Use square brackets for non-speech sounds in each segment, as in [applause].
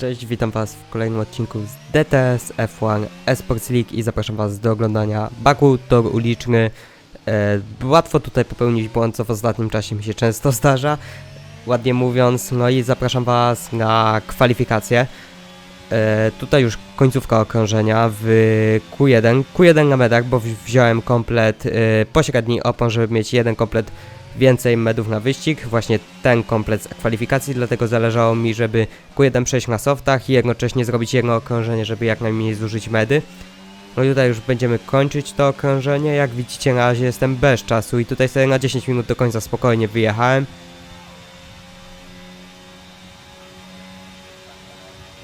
Cześć, witam was w kolejnym odcinku z DTS F1 Esports League i zapraszam was do oglądania Baku Tor uliczny. E, łatwo tutaj popełnić błąd, co w ostatnim czasie mi się często [laughs] zdarza, ładnie mówiąc. No i zapraszam was na kwalifikacje. E, tutaj już końcówka okrążenia w Q1. Q1 na medach, bo wzi- wziąłem komplet e, pośredni opon, żeby mieć jeden komplet więcej medów na wyścig, właśnie ten komplet kwalifikacji, dlatego zależało mi, żeby Q1 przejść na softach i jednocześnie zrobić jedno okrążenie, żeby jak najmniej zużyć medy. No i tutaj już będziemy kończyć to okrążenie, jak widzicie na razie jestem bez czasu i tutaj sobie na 10 minut do końca spokojnie wyjechałem.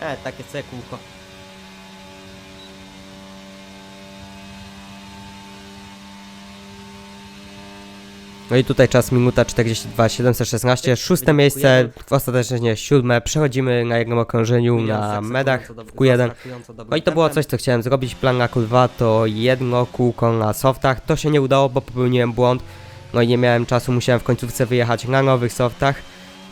E, takie sobie kółko. No i tutaj czas minuta 42, 716, szóste miejsce, ostatecznie siódme, przechodzimy na jednym okrążeniu na medach w Q1. No i to było coś, co chciałem zrobić, plan na Q2 to jedno kółko na softach, to się nie udało, bo popełniłem błąd, no i nie miałem czasu, musiałem w końcówce wyjechać na nowych softach.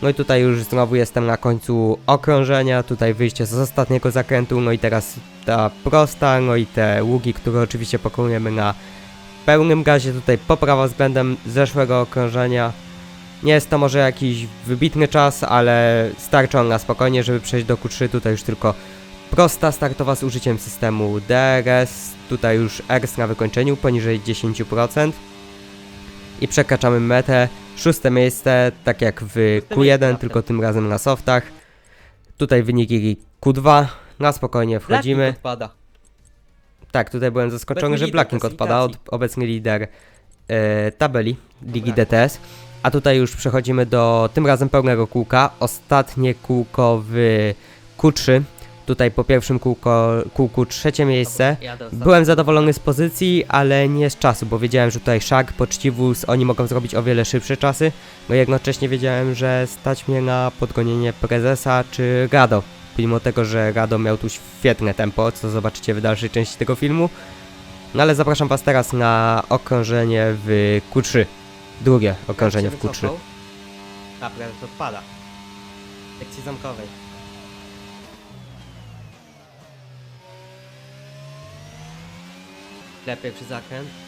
No i tutaj już znowu jestem na końcu okrążenia, tutaj wyjście z ostatniego zakrętu, no i teraz ta prosta, no i te łuki, które oczywiście pokonujemy na pełnym gazie, tutaj poprawa względem zeszłego okrążenia. Nie jest to może jakiś wybitny czas, ale starczy on na spokojnie, żeby przejść do Q3, tutaj już tylko prosta startowa z użyciem systemu DRS, tutaj już RS na wykończeniu poniżej 10% i przekraczamy metę, szóste miejsce, tak jak w Q1, tylko tym razem na softach. Tutaj wyniki Q2, na spokojnie wchodzimy. odpada. Tak, tutaj byłem zaskoczony, że lider Blackink odpada, od, obecny lider e, tabeli Ligi Dobra. DTS. A tutaj już przechodzimy do tym razem pełnego kółka. Ostatnie kółko w Q3. Tutaj po pierwszym kółko, kółku trzecie miejsce. Byłem zadowolony z pozycji, ale nie z czasu, bo wiedziałem, że tutaj Shag, Poczciwus, oni mogą zrobić o wiele szybsze czasy. No i jednocześnie wiedziałem, że stać mnie na podgonienie Prezesa czy Rado. Pomimo tego, że Rado miał tu świetne tempo, co zobaczycie w dalszej części tego filmu. No ale zapraszam was teraz na okrążenie w Q3. Drugie okrążenie w Q3. A, prezes odpada. Sekcji zamkowej. Lepiej przy zakręt.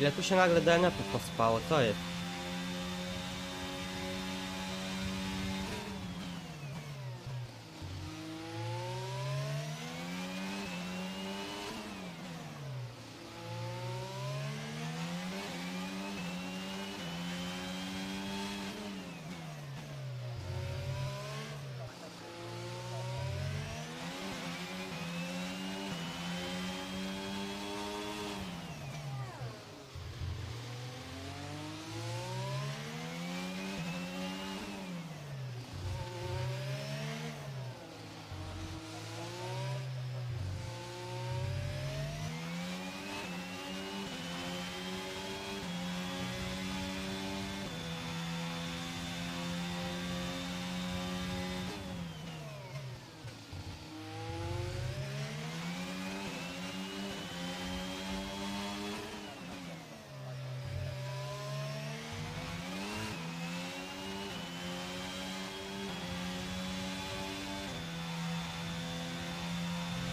Ile tu się nagle DNF-ów pospało, co jest?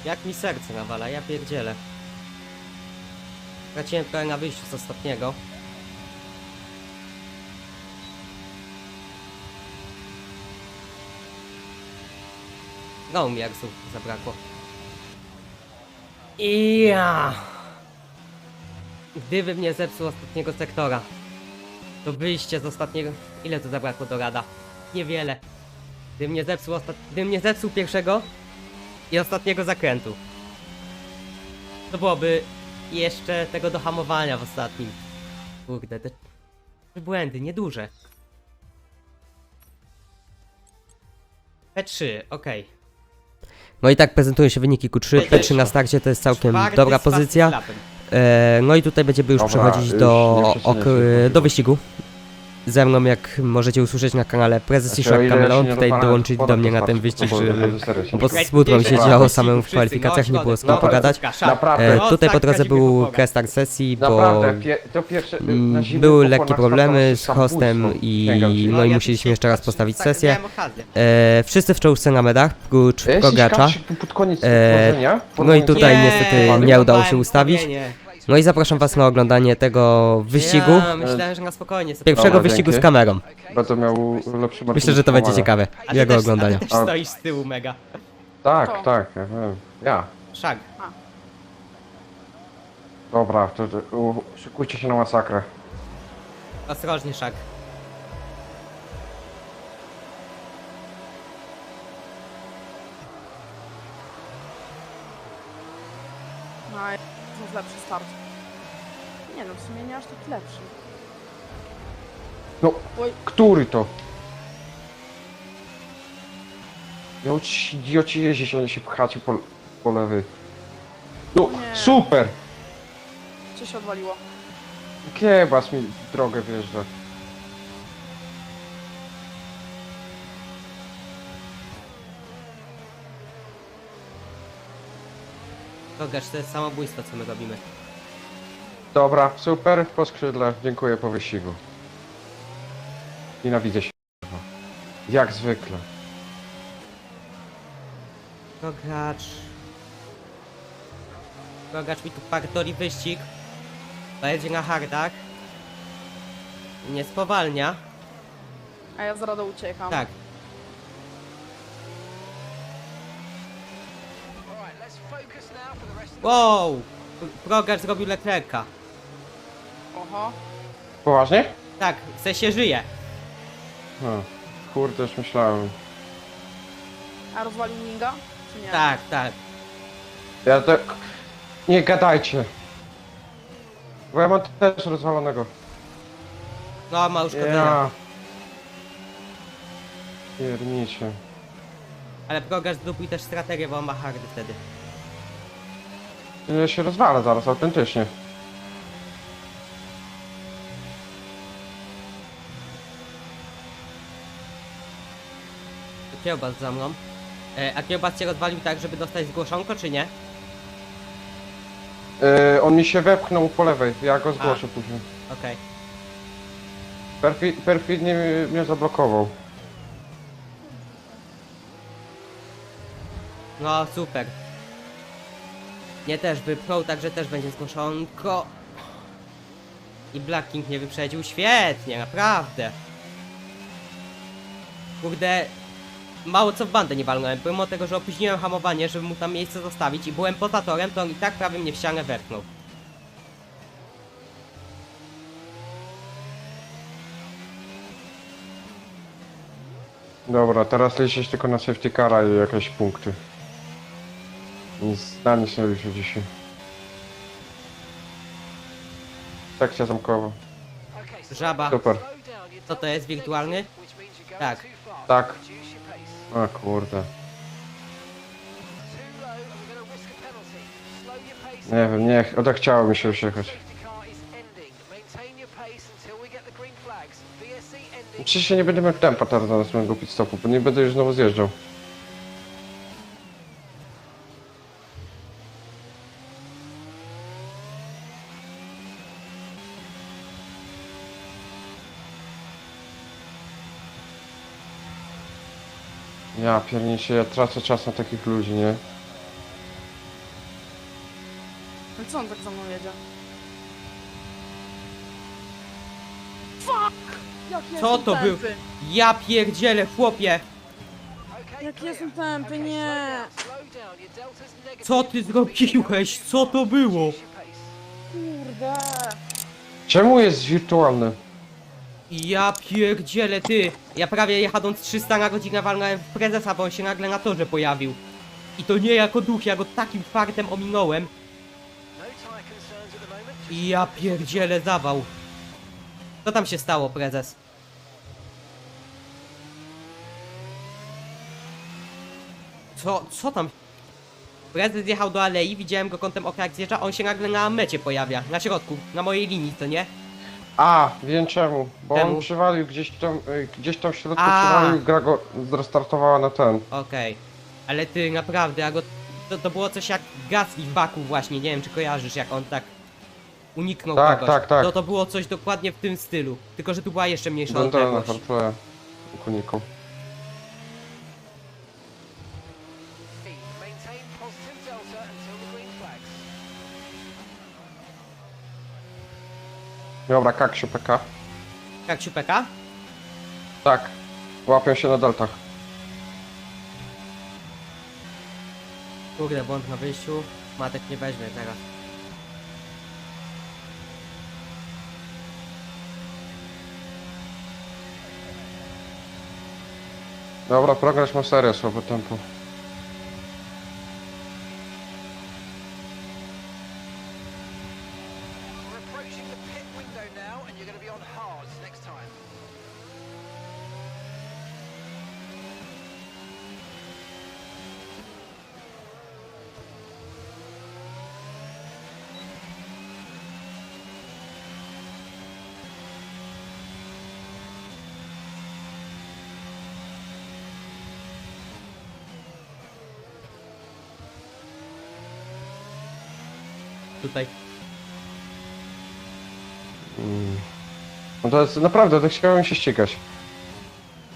Jak mi serce nawala, ja pierdzielę. Straciłem trochę na wyjściu z ostatniego. No mi Arsów zabrakło. Ja. Gdyby mnie zepsuł ostatniego sektora, to wyjście z ostatniego... Ile to zabrakło do rada? Niewiele. Gdybym mnie zepsuł ostat... Gdybym mnie zepsuł pierwszego, i ostatniego zakrętu. To byłoby jeszcze tego do hamowania w ostatnim. Kurde, te te błędy, nieduże. P3, okej. No i tak prezentują się wyniki Q3. P3 na starcie to jest całkiem dobra pozycja. E, no i tutaj będziemy już Dobra, przechodzić już do, nie ok, do wyścigu. Ze mną, jak możecie usłyszeć na kanale Prezes i Znaczy, o Szak ile ja Kameleon, się nie tutaj rozwalałem, dołączyć do mnie na ten wyścig, to że... powiem, że serio się Bo nie z się działo samym w kwalifikacjach, nie było z kim pogadać. Naprawdę. E, No, tutaj po drodze był restart sesji, bo Naprawdę, pie, to pierwsze... mm, na zimnych były oponach lekkie problemy z hostem samobójstwo. i Sięgam no i musieliśmy jeszcze raz postawić sesję. Tak, E, wszyscy w czołówce na medach, prócz tu pod koniec E, no i tutaj nie, niestety nie udało się ustawić. No i zapraszam was na oglądanie tego wyścigu. Ja myślałem, że na spokojnie sobie Pierwszego Dobra, wyścigu z dzięki. kamerą. Będę miał lepszy Myślę, że to będzie ciekawe. A ty Jego też, oglądania. A ty też stoisz z tyłu mega. Tak, tak, ja wiem. Ja. Szak. Dobra, to, to u, szykujcie się na masakrę. Ostrożnie, Szak. No, lepszy start. Nie no, w sumie nie aż taki lepszy. No, Oj. który to? Miał ci idioci jeździć, oni się pchacie po, po lewy. No, Nie. super! Co się odwaliło? Kiebas mi drogę wjeżdża. Rogacz, to jest samobójstwo, co my robimy. Dobra, super, po skrzydle, dziękuję po wyścigu. Nienawidzę się. kurwa. Jak zwykle. Rogacz. Rogacz mi tu partori wyścig. Pojedzie na hardach. Nie spowalnia. A ja z radą uciekam. Tak. Wow! Rogacz zrobił Leclerca. Oho. Poważnie? Tak, chce się żyje. No, kurde, już myślałem. A rozwalił Ninga? Czy nie? Tak, tak. Ja tak... Nie gadajcie. Bo ja mam też rozwalonego. No, ma uszkodzenia. Ja. Piernicie. Ale Rogacz zdobył też strategię, bo on ma hardy wtedy. Ja się rozwalę zaraz, autentycznie. Kiełbas za mną. E, a kiełbas cię rozwalił tak, żeby dostać zgłoszonko, czy nie? Yy, on mi się wepchnął po lewej, ja go zgłoszę później. Okej. Perfi perfidnie mnie- mnie zablokował. No, super. Nie też wypchnął, także też będzie zgłoszonko. I Black King nie wyprzedził. Świetnie, naprawdę. Kurde, mało co w bandę nie walnąłem. Pomimo tego, że opóźniłem hamowanie, żeby mu tam miejsce zostawić i byłem poza torem, to on i tak prawie mnie w ścianę wepchnął. Dobra, teraz liczyć tylko na safety cara i jakieś punkty. Nic na nic nie liczę dzisiaj. Sekcja zamkowa. Żaba, Super. co to jest, wirtualny? Tak. Tak. A kurde. Nie wiem, nie, odechciało mi się już jechać. Przecież ja nie będę miał tempa teraz na następnego pit stopu, bo nie będę już znowu zjeżdżał. Ja pierniczę, ja tracę czas na takich ludzi, nie? No co on tak za mną jedzie? Fuck! Jaki Co jestem to był? tępy. Ja pierdzielę, chłopie! Jaki jestem tępy, nie! Co ty zrobiłeś? Co to było? Kurde! Czemu jest wirtualny? Ja pierdzielę, ty! Ja prawie jechadąc 300 na godzinę walnąłem w prezesa, bo on się nagle na torze pojawił. I to nie jako duch, ja go takim fartem ominąłem. I ja pierdzielę zawał. Co tam się stało, prezes? Co, co tam? Prezes jechał do alei, widziałem go kątem oka jak zjeżdża, on się nagle na mecie pojawia, na środku, na mojej linii, to nie? A, wiem czemu. Bo Czemu? on przywalił gdzieś tam, y, gdzieś tam w środku A. przywalił, gra go zrestartowała na ten. Okej. Ale ty naprawdę, ja go... To, to było coś jak Gasly w Baku właśnie, nie wiem czy kojarzysz, jak on tak uniknął Tak, kogoś. tak, tak. To to było coś dokładnie w tym stylu. Tylko, że tu była jeszcze mniejsza Będę na odległość. uniką. Dobra, Kaksiu PK. Jak siupeka? Tak. Łapią się na deltach. Kurde, błąd na wyjściu. Matek nie weźmie teraz. Dobra, progres ma serio słabe tempo. We're approaching the pit window now, and you're going to be on hards next time. Tutaj. No to jest naprawdę, to chciałem się ścigać.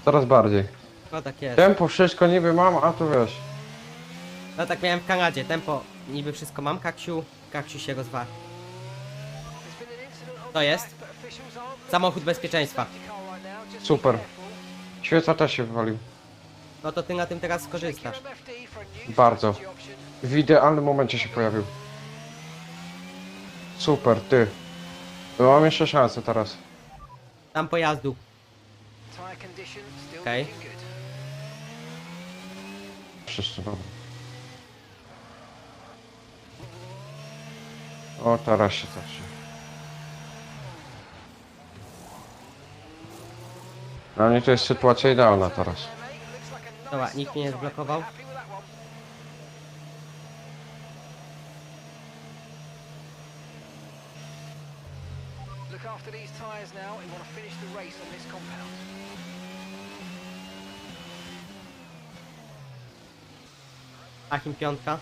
Coraz bardziej. No tak jest. Tempo wszystko niby mam, a tu wiesz. No tak miałem w Kanadzie. Tempo, niby wszystko mam, Kaksiu. Kaksiu się rozwa. To jest. Samochód bezpieczeństwa. Super. Świeca też się wywalił. No to ty na tym teraz skorzystasz. Bardzo. W idealnym momencie się pojawił. Super, ty. No mam jeszcze szansę teraz. Tam pojazdu. Tire condition still Okay. looking good. Wszyscy dobra. O, teraz się też. Dla mnie to jest sytuacja idealna teraz. Dobra, nikt mnie nie zblokował. Happy with that one. Look after these tyres now. You want to finish the race on this compound. Achim piątka.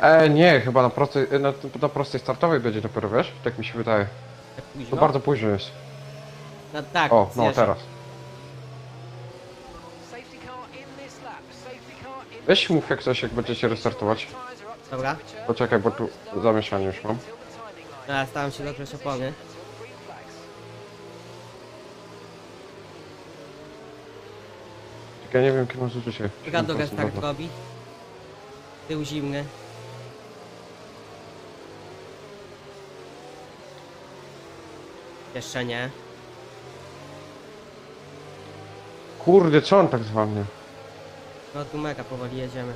E, nie, chyba na prostej, na, na prostej startowej będzie dopiero, wiesz? Tak mi się wydaje. Tak To późno. bardzo późno jest. No tak, O, no teraz. Safety car in this lap. Safety car in Weź mów jak coś, jak będziecie restartować. Tyres Dobra. Poczekaj, bo tu zamieszanie już mam. No, ja staram się dogrzeć opony. Ja nie wiem, kiedy mam zużycie. Rado 7%, restart dobra. robi. Tył zimny. Jeszcze nie. Kurde, co on tak zwanie? No tu mega powoli jedziemy.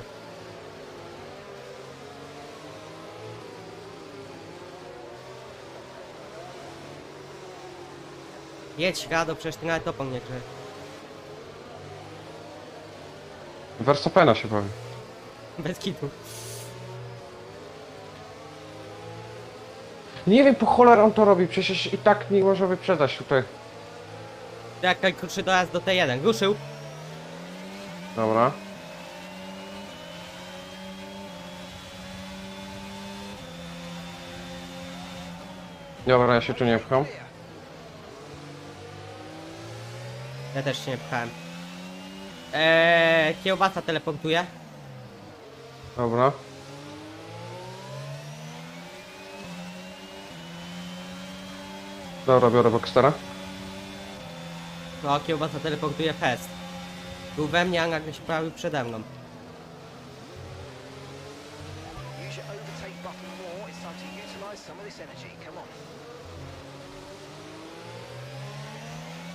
Jedź Rado, przecież ty nawet opon nie grze. Verstappena się bawi. Bez kitu. Nie wiem, po cholerę on to robi, przecież i tak nie może wyprzedać tutaj. Jak najkrótszy dojazd do T1. Ruszył. Dobra. Dobra, ja się tu nie pcham. Ja też się nie pchałem. Eee, kiełbasa teleportuje. Dobra. Dobra, biorę Boxstera. No, kiełbasa teleportuje fest. Był we mnie, a nagle się pojawił przede mną.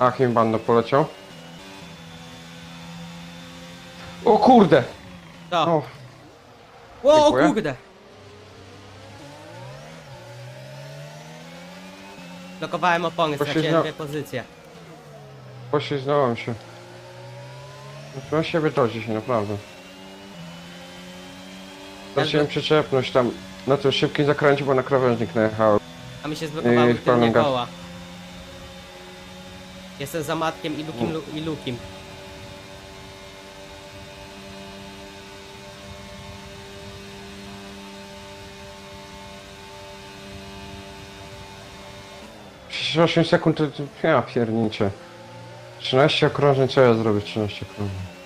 On. Achim Bando poleciał. O kurde! To. O, O, o dziękuję. kurde! Blokowałem opony, straciłem Poślizgnął- dwie pozycje. poślizgnąłem się. Siebie dość dzisiaj, naprawdę. Straciłem przyczepność tam No to szybkim zakręcie, bo na krawężnik najechałem. A mi się zblokowały Yy, tylnie gaz. koła. Jestem za matkiem i lukim, lu- i lukim. Przecież 8 sekund to, ja pierniczę. 13 okrążeń, co ja zrobię 13 okrążeń?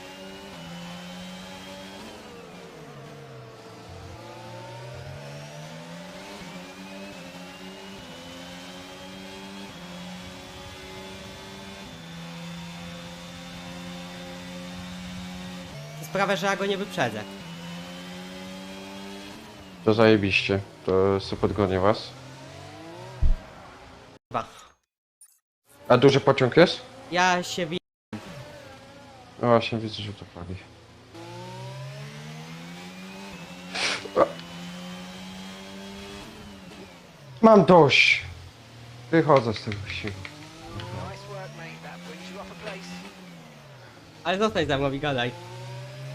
To sprawia, że ja go nie wyprzedzę. To zajebiście. To sobie podgonię was. Chyba. A duży pociąg jest? Ja się wi... No właśnie, widzę, że to pali. Mam dość! Wychodzę z tego place. Ale zostań za mną i gadaj.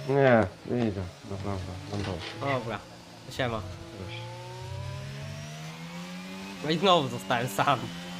Nie, idę. Naprawdę, mam dość. Dobra. Siema. dość. No i znowu zostałem sam. Nie.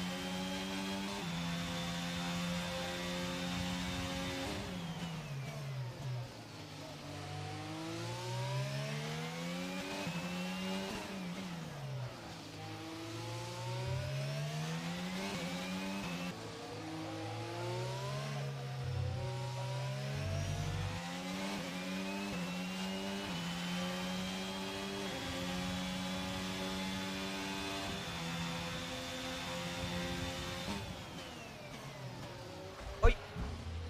Ale to... Pitting this lap then. Coming to the pits at the end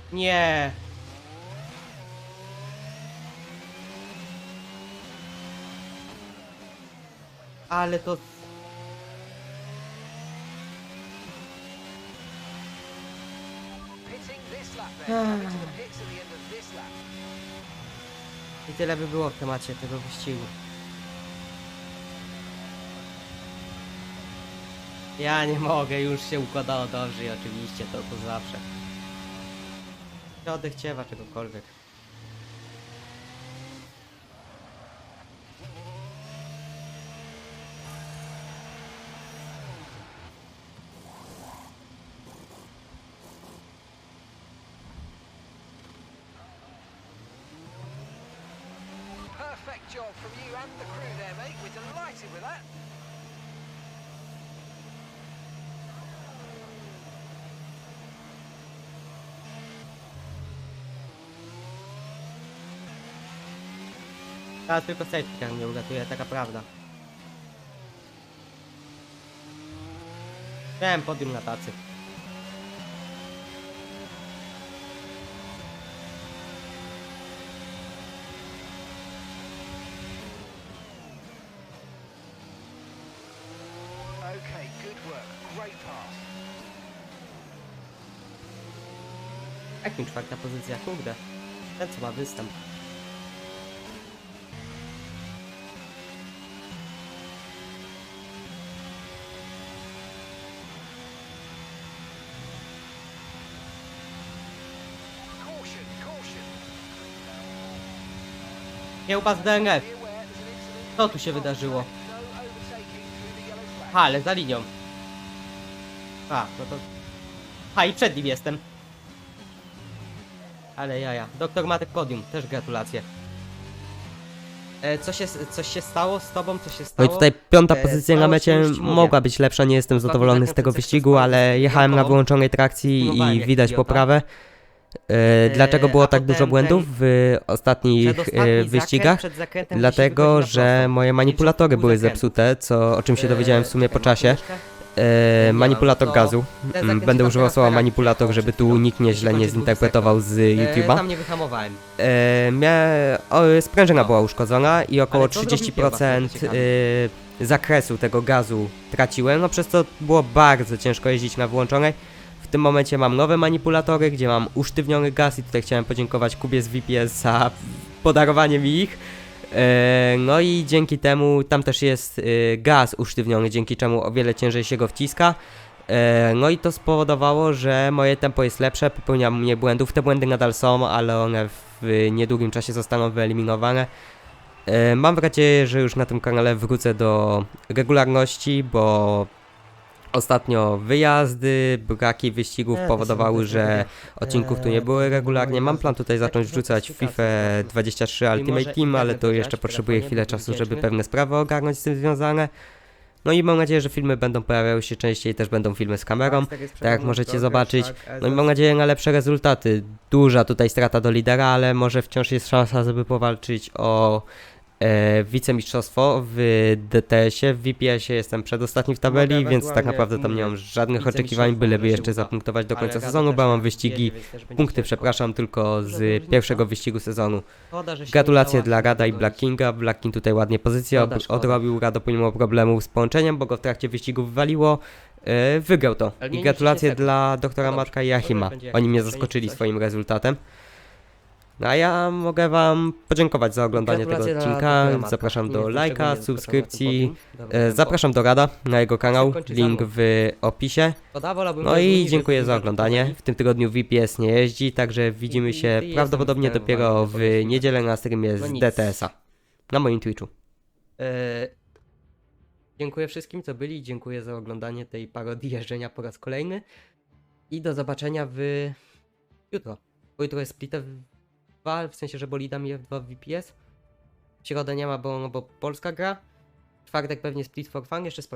of this lap. I tyle by było w temacie tego wyścigu. Ja nie mogę, już się układało dobrze i oczywiście to to zawsze. Środek ciewa czegokolwiek. Perfect job from you and the crew there, mate. We're delighted with that. Teraz tylko safety mnie uratuje, taka prawda. Miałem podium na tacy. Okay, good work. Great pass. Jak mi czwarta pozycja? Kurde. Ten co ma występ. DNF. There's an incident. Co tu się wydarzyło? No. Ha, ale za linią. A, no to... Ha, i przed nim jestem. Ale jaja. Doktor Matek podium, też gratulacje. E, co się, coś się stało z tobą? Co się No stało? i tutaj piąta E, pozycja na stało się, mecie już ci mówię. mogła być lepsza, nie jestem zadowolony z tego wyścigu, ale z jechałem na wyłączonej trakcji i widać poprawę. E, Dlaczego było tak dużo błędów w ostatnich e, zakręt wyścigach? Dlatego, że moje manipulatory były zepsute, co, o czym się E, dowiedziałem w sumie po czasie. E, manipulator no gazu. Mm, Będę używał słowa manipulator, żeby tu nikt nieźle Jeśli nie zinterpretował z E, YouTube'a. tam nie wyhamowałem. E, sprężyna była uszkodzona i około Ale co zrobił 30% kiełbas, to ciekawe. e, zakresu tego gazu traciłem, no przez co było bardzo ciężko jeździć na wyłączonej. W tym momencie mam nowe manipulatory, gdzie mam usztywniony gaz i tutaj chciałem podziękować Kubie z VPS za podarowanie mi ich. E, no i dzięki temu tam też jest e, gaz usztywniony, dzięki czemu o wiele ciężej się go wciska. E, No i to spowodowało, że moje tempo jest lepsze, popełniam mniej błędów. Te błędy nadal są, ale one w niedługim czasie zostaną wyeliminowane. Mam nadzieję, że już na tym kanale wrócę do regularności, bo ostatnio wyjazdy, braki wyścigów powodowały, że odcinków tu nie było regularnie. Mam plan tutaj zacząć wrzucać FIFA 23 Ultimate Team, ale to jeszcze potrzebuję chwilę czasu, żeby pewne sprawy ogarnąć z tym związane. No i mam nadzieję, że filmy będą pojawiały się częściej, też będą filmy z kamerą, tak jak możecie zobaczyć. No i mam nadzieję na lepsze rezultaty. Duża tutaj strata do lidera, ale może wciąż jest szansa, żeby powalczyć o e, wicemistrzostwo w DTS-ie. W VPS-ie jestem przedostatni w tabeli, Mogę więc tak ewentualnie naprawdę tam nie mam żadnych wicemistrzostwo oczekiwań, byleby może się jeszcze zapunktować do Ale końca sezonu, też bo mam wyścigi, też będzie punkty ciężko. przepraszam, tylko z pierwszego wyścigu sezonu. Szkoda, że się Gratulacje dla Rada i tego Black Kinga. Black King tutaj ładnie pozycję Szkoda, ob- szkoda. odrobił. Rado pomimo problemów z połączeniem, bo go w trakcie wyścigu wywaliło. E, wygrał to. Ale I gratulacje 10 sekund. dla doktora No dobrze, Matka i Jachima. będzie Oni mnie zaskoczyli coś. swoim rezultatem. No a ja mogę wam podziękować za oglądanie tego Gratulacje dla odcinka. Zapraszam do lajka, szczególnie subskrypcji. na tym podium. E, zapraszam do Rada na jego kanał. kończy Link w opisie. Szkoda, wolałbym, No żeby i dziękuję za wygrywali. oglądanie. W tym tygodniu VPS nie jeździ, także widzimy się jestem prawdopodobnie zdenerwowany, dopiero nie w niedzielę na streamie No z nic. DTS-a. Na moim Twitchu. E, dziękuję wszystkim, co byli. Dziękuję za oglądanie tej parodii jeżdżenia po raz kolejny. I do zobaczenia w jutro. Bo jutro jest Split F2, w sensie, że bolidami F2 w VPS. Środę nie ma, bo, bo Polska gra. Czwartek pewnie Split for Fun, jeszcze sprawdzę.